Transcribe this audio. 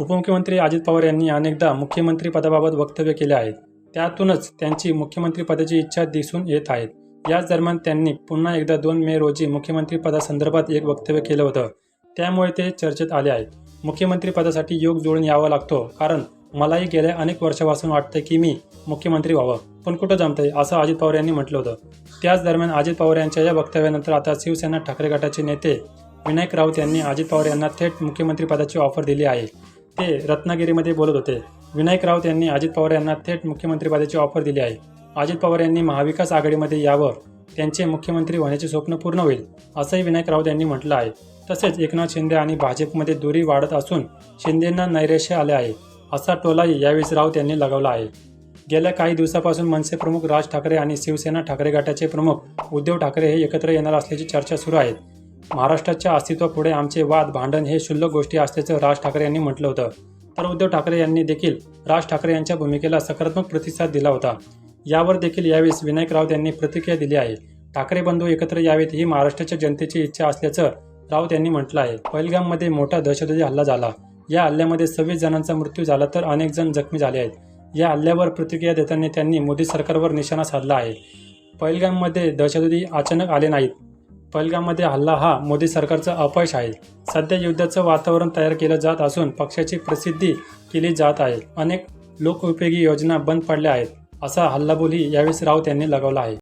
उपमुख्यमंत्री अजित पवार यांनी अनेकदा मुख्यमंत्री पदाबाबत वक्तव्य केले आहे. त्यातूनच त्यांची मुख्यमंत्री पदाची इच्छा दिसून येत आहेत याच दरम्यान त्यांनी पुन्हा एकदा दोन मे रोजी मुख्यमंत्री पदासंदर्भात एक वक्तव्य केलं होतं. त्यामुळे ते चर्चेत आले आहेत. मुख्यमंत्री पदासाठी योग जुळून यावा लागतो कारण मलाही गेल्या अनेक वर्षापासून वाटतं की मी मुख्यमंत्री व्हावं. पण कुठं जमतंय असं अजित पवार यांनी म्हटलं होतं. त्याच दरम्यान अजित पवार यांच्या या वक्तव्यानंतर आता शिवसेना ठाकरे गटाचे नेते विनायक राऊत यांनी अजित पवार यांना थेट मुख्यमंत्री पदाची ऑफर दिली आहे. ते रत्नागिरीमध्ये बोलत होते. विनायक राऊत यांनी अजित पवार यांना थेट मुख्यमंत्रीपदाची ऑफर दिली आहे. अजित पवार यांनी महाविकास आघाडीमध्ये यावर त्यांचे मुख्यमंत्री होण्याचे स्वप्न पूर्ण होईल असंही विनायक राऊत यांनी म्हटलं आहे. तसेच एकनाथ शिंदे आणि भाजपमध्ये दुरी वाढत असून शिंदेंना नैराश्य आले आहे असा टोलाही यावेळी राऊत यांनी लगावला आहे. गेल्या काही दिवसापासून मनसे प्रमुख राज ठाकरे आणि शिवसेना ठाकरे गटाचे प्रमुख उद्धव ठाकरे हे एकत्र येणार असल्याची चर्चा सुरू आहे. महाराष्ट्राच्या अस्तित्वापुढे आमचे वाद भांडण हे क्षुल्लक गोष्टी असल्याचं राज ठाकरे यांनी म्हटलं होतं. तर उद्धव ठाकरे यांनी देखील राज ठाकरे यांच्या भूमिकेला सकारात्मक प्रतिसाद दिला होता. यावर देखील यावेळेस विनायक राऊत यांनी प्रतिक्रिया दिली आहे. ठाकरे बंधू एकत्र यावेत ही महाराष्ट्राच्या जनतेची इच्छा असल्याचं राऊत यांनी म्हटलं आहे. पहिलगाममध्ये मोठा दहशतवादी हल्ला झाला. या हल्ल्यामध्ये सव्वीस जणांचा मृत्यू झाला तर अनेक जण जखमी झाले आहेत. या हल्ल्यावर प्रतिक्रिया देताना त्यांनी मोदी सरकारवर निशाणा साधला आहे. पहिलगाममध्ये दहशतवादी अचानक आले नाहीत. पहिलगाममध्ये हल्ला हा मोदी सरकारचं अपयश आहे. सध्या युद्धाचं वातावरण तयार केलं जात असून पक्षाची प्रसिद्धी केली जात आहे. अनेक लोकउपयोगी योजना बंद पडल्या आहेत असा हल्लाबोली यावेळी राऊत यांनी लगावला आहे.